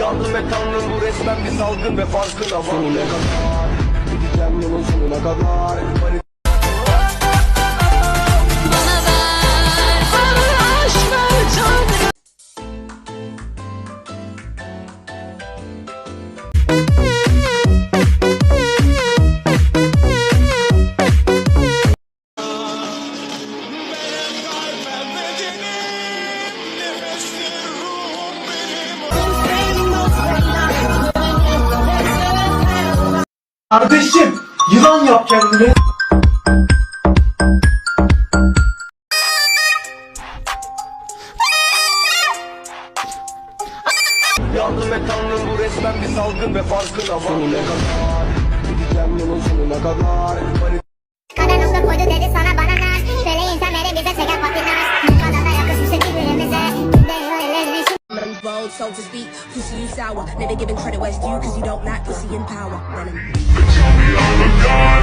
Yardım et tanrım bu resmen bir salgın ve farkına var. Sonuna kadar Gideceğim yolun sonuna kadar Kardeşim yılan yap kendini. Yardım et tanrım bu resmen bir salgın ve farkına var Sonuna kadar Gideceğim yolun sonuna kadar nokta koydu dedi sana I'm so to speak. Pussy, sour. Never giving credit where it's due, cause you don't like pussy in power. Venom.